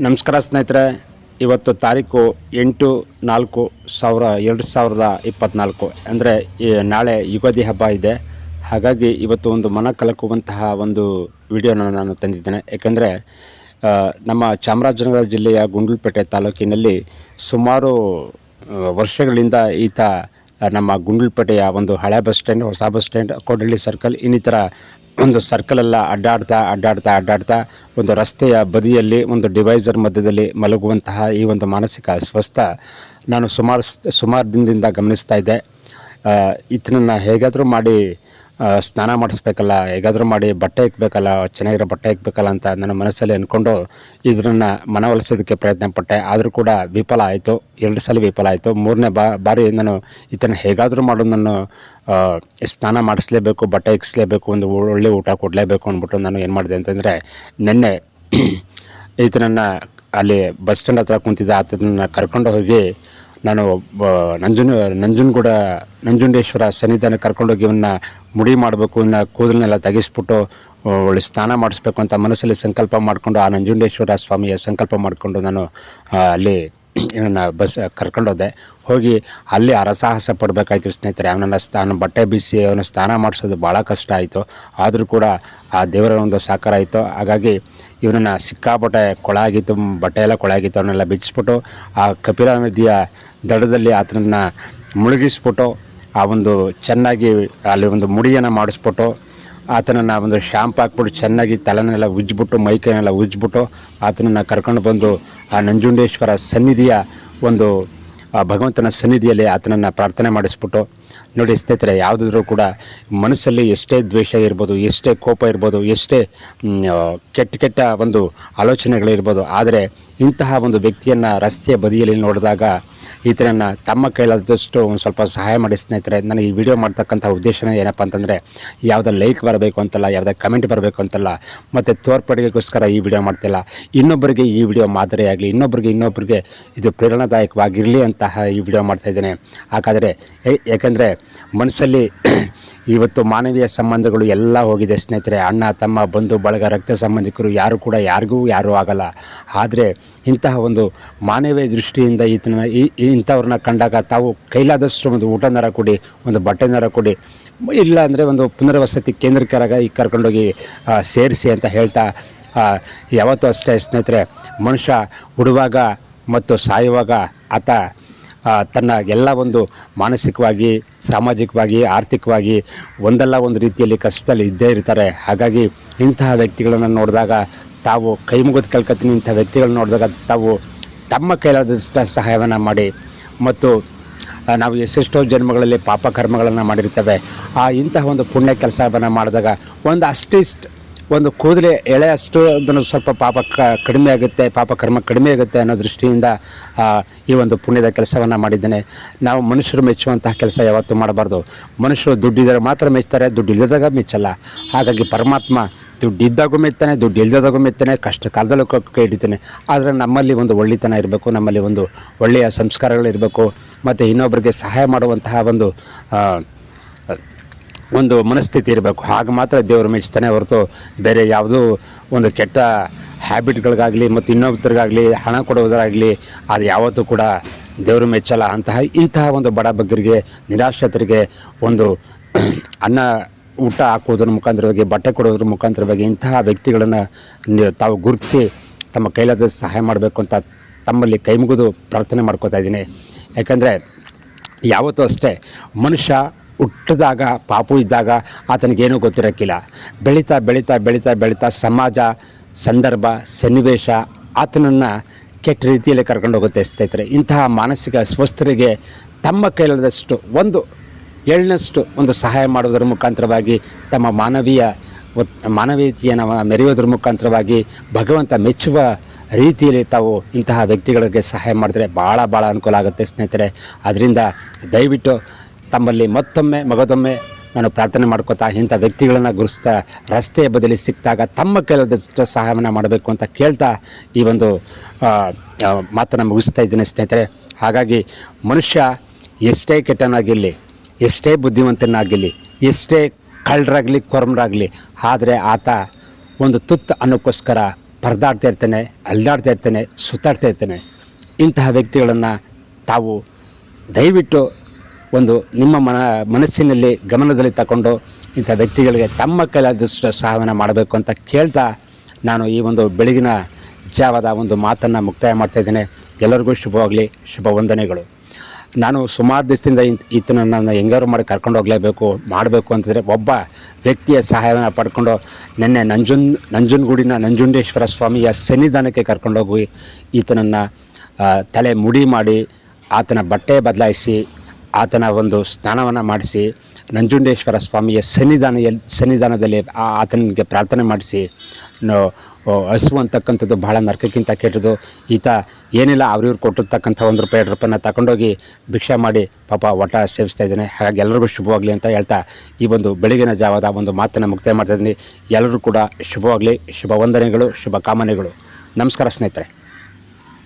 ನಮಸ್ಕಾರ ಸ್ನೇಹಿತರೆ, ಇವತ್ತು ತಾರೀಕು ಎಂಟು ನಾಲ್ಕು ಸಾವಿರ, ಎರಡು ಸಾವಿರದ ಇಪ್ಪತ್ತ್ನಾಲ್ಕು ಅಂದರೆ ನಾಳೆ ಯುಗಾದಿ ಹಬ್ಬ ಇದೆ. ಹಾಗಾಗಿ ಇವತ್ತು ಒಂದು ಮನ ಕಲಕುವಂತಹ ಒಂದು ವಿಡಿಯೋನ ನಾನು ತಂದಿದ್ದೇನೆ. ಏಕೆಂದರೆ ನಮ್ಮ ಚಾಮರಾಜನಗರ ಜಿಲ್ಲೆಯ ಗುಂಡ್ಲುಪೇಟೆ ತಾಲೂಕಿನಲ್ಲಿ ಸುಮಾರು ವರ್ಷಗಳಿಂದ ಈತ ನಮ್ಮ ಗುಂಡ್ಲುಪೇಟೆಯ ಒಂದು ಹಳೆ ಬಸ್ ಸ್ಟ್ಯಾಂಡ್, ಹೊಸ ಬಸ್ ಸ್ಟ್ಯಾಂಡ್, ಕೋಡಳ್ಳಿ ಸರ್ಕಲ್, ಇನ್ನಿತರ ಒಂದು ಸರ್ಕಲೆಲ್ಲ ಅಡ್ಡಾಡ್ತಾ ಅಡ್ಡಾಡ್ತಾ ಅಡ್ಡಾಡ್ತಾ ಒಂದು ರಸ್ತೆಯ ಬದಿಯಲ್ಲಿ, ಒಂದು ಡಿವೈಸರ್ ಮಧ್ಯದಲ್ಲಿ ಮಲಗುವಂತಹ ಈ ಒಂದು ಮಾನಸಿಕ ಅಸ್ವಸ್ಥ ನಾನು ಸುಮಾರು ಸುಮಾರು ದಿನದಿಂದ ಗಮನಿಸ್ತಾ ಇದ್ದೆ. ಇದನ್ನ ಹೇಗಾದರೂ ಮಾಡಿ ಸ್ನಾನ ಮಾಡಿಸ್ಬೇಕಲ್ಲ, ಹೇಗಾದರೂ ಮಾಡಿ ಬಟ್ಟೆ ಇಕ್ಬೇಕಲ್ಲ, ಚೆನ್ನಾಗಿರೋ ಬಟ್ಟೆ ಇಕ್ಬೇಕಲ್ಲ ಅಂತ ನನ್ನ ಮನಸ್ಸಲ್ಲಿ ಅಂದ್ಕೊಂಡು ಇದನ್ನು ಮನವೊಲಿಸೋದಕ್ಕೆ ಪ್ರಯತ್ನ ಪಟ್ಟೆ. ಆದರೂ ಕೂಡ ವಿಫಲ ಆಯಿತು. ಎರಡು ಸಲ ವಿಫಲ ಆಯಿತು. ಮೂರನೇ ಬಾರಿ ನಾನು ಇದನ್ನು ಹೇಗಾದರೂ ಮಾಡೋ ನಾನು ಸ್ನಾನ ಮಾಡಿಸ್ಲೇಬೇಕು, ಬಟ್ಟೆ ಇಕ್ಸ್ಲೇಬೇಕು, ಒಂದು ಒಳ್ಳೆ ಊಟ ಕೊಡಲೇಬೇಕು ಅಂದ್ಬಿಟ್ಟು ನಾನು ಏನು ಮಾಡಿದೆ ಅಂತಂದರೆ, ನಿನ್ನೆ ಈತನನ್ನು ಅಲ್ಲಿ ಬಸ್ ಸ್ಟ್ಯಾಂಡ್ ಹತ್ರ ಕುಂತಿದ್ದ ಆತನನ್ನು ಕರ್ಕೊಂಡು ಹೋಗಿ ನಾನು ನಂಜುನ ನಂಜನಗೂಡ ನಂಜುಂಡೇಶ್ವರ ಸನ್ನಿಧಾನ ಕರ್ಕೊಂಡೋಗಿ ಇವನ್ನ ಮುಡಿ ಮಾಡಬೇಕು ಇವನ್ನ ಕೂದಲನ್ನೆಲ್ಲ ತೆಗೆಸ್ಬಿಟ್ಟು ಒಳ್ಳೆ ಸ್ನಾನ ಮಾಡಿಸ್ಬೇಕು ಅಂತ ಮನಸ್ಸಲ್ಲಿ ಸಂಕಲ್ಪ ಮಾಡಿಕೊಂಡು ಆ ನಂಜುಂಡೇಶ್ವರ ಸ್ವಾಮಿಯ ಸಂಕಲ್ಪ ಮಾಡಿಕೊಂಡು ನಾನು ಅಲ್ಲಿ ಇವನ್ನ ಬಸ್ ಕರ್ಕೊಂಡೋದೆ. ಹೋಗಿ ಅಲ್ಲಿ ಅರಸಾಹಸ ಪಡಬೇಕಾಯ್ತು ಸ್ನೇಹಿತರೆ. ಅವನನ್ನು ಸ್ನಾನ ಬಟ್ಟೆ ಬಿಸಿ, ಅವನ ಸ್ನಾನ ಮಾಡಿಸೋದು ಭಾಳ ಕಷ್ಟ ಆಯಿತು. ಆದರೂ ಕೂಡ ಆ ದೇವರ ಒಂದು ಸಾಕಾರ ಆಯಿತು. ಹಾಗಾಗಿ ಇವನನ್ನು ಸಿಕ್ಕಾಪಟ್ಟೆ ಕೊಳ ಆಗಿತ್ತು, ಬಟ್ಟೆ ಎಲ್ಲ ಕೊಳ ಆಗಿತ್ತು. ಅವನ್ನೆಲ್ಲ ಬಿಡಿಸ್ಬಿಟ್ಟು ಆ ಕಪಿಲಾ ನದಿಯ ದಡದಲ್ಲಿ ಆತನನ್ನು ಮುಳುಗಿಸ್ಬಿಟ್ಟು ಆ ಒಂದು ಚೆನ್ನಾಗಿ ಅಲ್ಲಿ ಒಂದು ಮುಡಿಯನ್ನು ಮಾಡಿಸ್ಬಿಟ್ಟು ಆತನನ್ನು ಒಂದು ಶಾಂಪ್ ಹಾಕ್ಬಿಟ್ಟು ಚೆನ್ನಾಗಿ ತಲೆನೆಲ್ಲ ಉಜ್ಜಿಬಿಟ್ಟು, ಮೈಕೈನೆಲ್ಲ ಉಜ್ಜಿಬಿಟ್ಟು ಆತನನ್ನು ಕರ್ಕೊಂಡು ಬಂದು ಆ ನಂಜುಂಡೇಶ್ವರ ಸನ್ನಿಧಿಯ ಒಂದು ಭಗವಂತನ ಸನ್ನಿಧಿಯಲ್ಲಿ ಆತನನ್ನು ಪ್ರಾರ್ಥನೆ ಮಾಡಿಸ್ಬಿಟ್ಟು ನೋಡಿ ಸ್ನೇಹಿತರೆ, ಯಾವುದಾದ್ರೂ ಕೂಡ ಮನಸ್ಸಲ್ಲಿ ಎಷ್ಟೇ ದ್ವೇಷ ಇರ್ಬೋದು, ಎಷ್ಟೇ ಕೋಪ ಇರ್ಬೋದು, ಎಷ್ಟೇ ಕೆಟ್ಟ ಕೆಟ್ಟ ಒಂದು ಆಲೋಚನೆಗಳಿರ್ಬೋದು, ಆದರೆ ಇಂತಹ ಒಂದು ವ್ಯಕ್ತಿಯನ್ನು ರಸ್ತೆಯ ಬದಿಯಲ್ಲಿ ನೋಡಿದಾಗ ಈತನನ್ನು ತಮ್ಮ ಕೈಲಾದಷ್ಟು ಒಂದು ಸ್ವಲ್ಪ ಸಹಾಯ ಮಾಡಿ ಸ್ನೇಹಿತರೆ. ನನಗೆ ಈ ವಿಡಿಯೋ ಮಾಡ್ತಕ್ಕಂಥ ಉದ್ದೇಶನೇ ಏನಪ್ಪ ಅಂತಂದರೆ, ಯಾವುದೋ ಲೈಕ್ ಬರಬೇಕು ಅಂತಲ್ಲ, ಯಾವುದೇ ಕಮೆಂಟ್ ಬರಬೇಕು ಅಂತಲ್ಲ, ಮತ್ತು ತೋರ್ಪಡಿಗೆಗೋಸ್ಕರ ಈ ವಿಡಿಯೋ ಮಾಡ್ತಿಲ್ಲ. ಇನ್ನೊಬ್ಬರಿಗೆ ಈ ವಿಡಿಯೋ ಮಾದರಿಯಾಗಲಿ ಇನ್ನೊಬ್ಬರಿಗೆ ಇನ್ನೊಬ್ಬರಿಗೆ ಇದು ಪ್ರೇರಣಾದಾಯಕವಾಗಿರಲಿ ಅಂತಹ ಈ ವಿಡಿಯೋ ಮಾಡ್ತಾಯಿದ್ದೇನೆ ಹಾಗಾದರೆ ಯಾಕೆಂದರೆ ಮನಸ್ಸಲ್ಲಿ ಇವತ್ತು ಮಾನವೀಯ ಸಂಬಂಧಗಳು ಎಲ್ಲ ಹೋಗಿದೆ ಸ್ನೇಹಿತರೆ. ಅಣ್ಣ, ತಮ್ಮ, ಬಂಧು, ಬಳಗ, ರಕ್ತ ಸಂಬಂಧಿಕರು ಯಾರು ಕೂಡ ಯಾರಿಗೂ ಯಾರೂ ಆಗಲ್ಲ. ಆದರೆ ಇಂತಹ ಒಂದು ಮಾನವೀಯ ದೃಷ್ಟಿಯಿಂದ ಈತನ ಈ ಇಂಥವ್ರನ್ನ ಕಂಡಾಗ ತಾವು ಕೈಲಾದಷ್ಟು ಒಂದು ಊಟನರ ಕೊಡಿ, ಒಂದು ಬಟ್ಟೆನರ ಕೊಡಿ, ಇಲ್ಲ ಅಂದರೆ ಒಂದು ಪುನರ್ವಸತಿ ಕೇಂದ್ರಕ್ಕಾರಾಗ ಈ ಕರ್ಕೊಂಡೋಗಿ ಸೇರಿಸಿ ಅಂತ ಹೇಳ್ತಾ ಯಾವತ್ತೂ ಅಷ್ಟೇ ಸ್ನೇಹಿತರೆ, ಮನುಷ್ಯ ಹುಡುವಾಗ ಮತ್ತು ಸಾಯುವಾಗ ಆತ ತನ್ನ ಎಲ್ಲ ಒಂದು ಮಾನಸಿಕವಾಗಿ, ಸಾಮಾಜಿಕವಾಗಿ, ಆರ್ಥಿಕವಾಗಿ ಒಂದಲ್ಲ ಒಂದು ರೀತಿಯಲ್ಲಿ ಕಷ್ಟದಲ್ಲಿ ಇದ್ದೇ ಇರ್ತಾರೆ. ಹಾಗಾಗಿ ಇಂತಹ ವ್ಯಕ್ತಿಗಳನ್ನು ನೋಡಿದಾಗ ತಾವು ಕೈ ಮುಗಿದು ಕೇಳ್ಕೊತೀನಿ ಇಂಥ ವ್ಯಕ್ತಿಗಳನ್ನ ನೋಡಿದಾಗ ತಾವು ತಮ್ಮ ಕೈಲಾದಷ್ಟು ಸಹಾಯವನ್ನು ಮಾಡಿ ಮತ್ತು ನಾವು ಎಷ್ಟೆಷ್ಟೋ ಜನ್ಮಗಳಲ್ಲಿ ಪಾಪ ಕರ್ಮಗಳನ್ನು ಮಾಡಿರ್ತೇವೆ. ಆ ಇಂತಹ ಒಂದು ಪುಣ್ಯ ಕೆಲಸವನ್ನು ಮಾಡಿದಾಗ ಒಂದು ಅಷ್ಟಿಷ್ಟು ಒಂದು ಕೂದಲೆ ಎಳೆ ಅಷ್ಟು ಅದನ್ನು ಸ್ವಲ್ಪ ಪಾಪ ಕ ಕಡಿಮೆ ಆಗುತ್ತೆ, ಪಾಪ ಕರ್ಮ ಕಡಿಮೆ ಆಗುತ್ತೆ ಅನ್ನೋ ದೃಷ್ಟಿಯಿಂದ ಈ ಒಂದು ಪುಣ್ಯದ ಕೆಲಸವನ್ನು ಮಾಡಿದ್ದೇನೆ. ನಾವು ಮನುಷ್ಯರು ಮೆಚ್ಚುವಂತಹ ಕೆಲಸ ಯಾವತ್ತೂ ಮಾಡಬಾರ್ದು. ಮನುಷ್ಯರು ದುಡ್ಡಿದ್ದರೆ ಮಾತ್ರ ಮೆಚ್ತಾರೆ ದುಡ್ಡು ಇಲ್ಲದಾಗ ಮೆಚ್ಚಲ್ಲ. ಹಾಗಾಗಿ ಪರಮಾತ್ಮ ದುಡ್ಡು ಇದ್ದಾಗೂ ಮೆತ್ತಾನೆ ದುಡ್ಡು ಇಲ್ಲದಾಗೂ ಮೆತ್ತಾನೆ ಕಷ್ಟ ಕಾಲದಲ್ಲೂ ಕ- ಹಿಡಿತಾನೆ. ಆದರೆ ನಮ್ಮಲ್ಲಿ ಒಂದು ಒಳ್ಳೆತನ ಇರಬೇಕು, ನಮ್ಮಲ್ಲಿ ಒಂದು ಒಳ್ಳೆಯ ಸಂಸ್ಕಾರಗಳಿರಬೇಕು ಮತ್ತು ಇನ್ನೊಬ್ಬರಿಗೆ ಸಹಾಯ ಮಾಡುವಂತಹ ಒಂದು ಒಂದು ಮನಸ್ಥಿತಿ ಇರಬೇಕು. ಆಗ ಮಾತ್ರ ದೇವರು ಮೆಚ್ತಾನೆ ಹೊರತು ಬೇರೆ ಯಾವುದೂ ಒಂದು ಕೆಟ್ಟ ಹ್ಯಾಬಿಟ್ಗಳಿಗಾಗಲಿ ಮತ್ತು ಇನ್ನೊಬ್ಬರಿಗಾಗಲಿ, ಹಣ ಕೊಡುವುದರಾಗಲಿ, ಅದು ಯಾವತ್ತೂ ಕೂಡ ದೇವರು ಮೆಚ್ಚಲ್ಲ. ಅಂತಹ ಇಂತಹ ಒಂದು ಬಡ ಬಗ್ಗರಿಗೆ, ನಿರಾಶ್ರಿತರಿಗೆ ಒಂದು ಅನ್ನ ಊಟ ಹಾಕುವುದರ ಮುಖಾಂತರವಾಗಿ ಬಟ್ಟೆ ಕೊಡೋದ್ರ ಮುಖಾಂತರವಾಗಿ ಇಂತಹ ವ್ಯಕ್ತಿಗಳನ್ನು ತಾವು ಗುರುತಿಸಿ ತಮ್ಮ ಕೈಲಾದ ಸಹಾಯ ಮಾಡಬೇಕು ಅಂತ ತಮ್ಮಲ್ಲಿ ಕೈ ಮುಗಿದು ಪ್ರಾರ್ಥನೆ ಮಾಡ್ಕೋತಾ ಇದ್ದೀನಿ. ಯಾಕಂದರೆ ಯಾವತ್ತೂ ಅಷ್ಟೇ ಮನುಷ್ಯ ಹುಟ್ಟಿದಾಗ, ಪಾಪು ಇದ್ದಾಗ ಆತನಿಗೇನೂ ಗೊತ್ತಿರೋಕ್ಕಿಲ್ಲ. ಬೆಳೀತಾ ಬೆಳೀತಾ ಬೆಳೀತಾ ಬೆಳೀತಾ ಸಮಾಜ, ಸಂದರ್ಭ, ಸನ್ನಿವೇಶ ಆತನನ್ನು ಕೆಟ್ಟ ರೀತಿಯಲ್ಲಿ ಕರ್ಕೊಂಡು ಹೋಗುತ್ತೆ ಸ್ನೇಹಿತರೆ. ಇಂತಹ ಮಾನಸಿಕ ಸ್ವಸ್ಥರಿಗೆ ತಮ್ಮ ಕೈಲಾದಷ್ಟು ಒಂದು ಏಳನಷ್ಟು ಒಂದು ಸಹಾಯ ಮಾಡುವುದರ ಮುಖಾಂತರವಾಗಿ, ತಮ್ಮ ಮಾನವೀಯ ಮಾನವೀಯತೆಯನ್ನು ಮೆರೆಯೋದ್ರ ಮುಖಾಂತರವಾಗಿ, ಭಗವಂತ ಮೆಚ್ಚುವ ರೀತಿಯಲ್ಲಿ ತಾವು ಇಂತಹ ವ್ಯಕ್ತಿಗಳಿಗೆ ಸಹಾಯ ಮಾಡಿದ್ರೆ ಭಾಳ ಭಾಳ ಅನುಕೂಲ ಆಗುತ್ತೆ ಸ್ನೇಹಿತರೆ. ಅದರಿಂದ ದಯವಿಟ್ಟು ತಮ್ಮಲ್ಲಿ ಮತ್ತೊಮ್ಮೆ, ಮಗದೊಮ್ಮೆ ನಾನು ಪ್ರಾರ್ಥನೆ ಮಾಡ್ಕೋತಾ ಇಂಥ ವ್ಯಕ್ತಿಗಳನ್ನು ಗುರುಸ್ತಾ ರಸ್ತೆಯ ಬದಲಿ ಸಿಕ್ಕಿದಾಗ ತಮ್ಮ ಕೈಲಾದಷ್ಟು ಸಹಾಯವನ್ನು ಮಾಡಬೇಕು ಅಂತ ಕೇಳ್ತಾ ಈ ಒಂದು ಮಾತನ್ನು ಮುಗಿಸ್ತಾ ಇದ್ದೀನಿ ಸ್ನೇಹಿತರೆ. ಹಾಗಾಗಿ ಮನುಷ್ಯ ಎಷ್ಟೇ ಕೆಟ್ಟನಾಗಿರಲಿ ಎಷ್ಟೇ ಬುದ್ಧಿವಂತನಾಗಿರಲಿ, ಎಷ್ಟೇ ಕಳ್ಳರಾಗಲಿ, ಕೊರಮರಾಗಲಿ, ಆದರೆ ಆತ ಒಂದು ತುತ್ತು ಅನ್ನೋಕ್ಕೋಸ್ಕರ ಪರದಾಡ್ತಾ ಇರ್ತಾನೆ, ಅಲ್ದಾಡ್ತಾ ಇರ್ತಾನೆ, ಸುತ್ತಾಡ್ತಾ ಇರ್ತಾನೆ. ಇಂತಹ ವ್ಯಕ್ತಿಗಳನ್ನು ತಾವು ದಯವಿಟ್ಟು ಒಂದು ನಿಮ್ಮ ಮನ ಮನಸ್ಸಿನಲ್ಲಿ ಗಮನದಲ್ಲಿ ತಗೊಂಡು ಇಂಥ ವ್ಯಕ್ತಿಗಳಿಗೆ ತಮ್ಮ ಕೈಲಾದಷ್ಟು ಸಹಾಯವನ್ನು ಮಾಡಬೇಕು ಅಂತ ಕೇಳ್ತಾ ನಾನು ಈ ಒಂದು ಬೆಳಗಿನ ಜಾವದ ಒಂದು ಮಾತನ್ನು ಮುಕ್ತಾಯ ಮಾಡ್ತಾಯಿದ್ದೇನೆ ಎಲ್ಲರಿಗೂ ಶುಭವಾಗಲಿ, ಶುಭ ವಂದನೆಗಳು. ನಾನು ಸುಮಾರು ದಿವಸದಿಂದ ಇಂತ ನನ್ನ ನಾನು ಹೆಂಗಾರು ಮಾಡಿ ಕರ್ಕೊಂಡು ಹೋಗಲೇಬೇಕು, ಮಾಡಬೇಕು ಅಂತಂದರೆ ಒಬ್ಬ ವ್ಯಕ್ತಿಯ ಸಹಾಯವನ್ನು ಪಡ್ಕೊಂಡು ನಿನ್ನೆ ನಂಜುನ್, ನಂಜುನಗೂಡಿನ ನಂಜುಂಡೇಶ್ವರ ಸ್ವಾಮಿಯ ಸನ್ನಿಧಾನಕ್ಕೆ ಕರ್ಕೊಂಡೋಗಿ ಈತನನ್ನು ತಲೆ ಮುಡಿ ಮಾಡಿ ಆತನ ಬಟ್ಟೆ ಬದಲಾಯಿಸಿ ಆತನ ಒಂದು ಸ್ನಾನವನ್ನು ಮಾಡಿಸಿ, ನಂಜುಂಡೇಶ್ವರ ಸ್ವಾಮಿಯ ಸನ್ನಿಧಾನ ಸನ್ನಿಧಾನದಲ್ಲಿ ಆತನಿಗೆ ಪ್ರಾರ್ಥನೆ ಮಾಡಿಸಿ ಹಸು ಅಂತಕ್ಕಂಥದ್ದು ಭಾಳ ನರಕಕ್ಕಿಂತ ಕೆಟ್ಟದ್ದು. ಈತ ಏನಿಲ್ಲ, ಅವ್ರಿವ್ರು ಕೊಟ್ಟಿರ್ತಕ್ಕಂಥ ಒಂದು ರೂಪಾಯಿ, ಎರಡು ರೂಪಾಯಿನ ತಗೊಂಡೋಗಿ ಭಿಕ್ಷೆ ಮಾಡಿ, ಪಾಪ ಒಟ ಸೇವಿಸ್ತಾ ಇದ್ದಾನೆ. ಹಾಗಾಗಿ ಎಲ್ಲರಿಗೂ ಶುಭವಾಗಲಿ ಅಂತ ಹೇಳ್ತಾ ಈ ಒಂದು ಬೆಳಗಿನ ಜಾವದ ಒಂದು ಮಾತನ್ನು ಮುಕ್ತಾಯ ಮಾಡ್ತಾ ಇದ್ದೀನಿ. ಎಲ್ಲರೂ ಕೂಡ ಶುಭವಾಗಲಿ. ಶುಭ ವಂದನೆಗಳು, ಶುಭ ಕಾಮನೆಗಳು. ನಮಸ್ಕಾರ ಸ್ನೇಹಿತರೆ.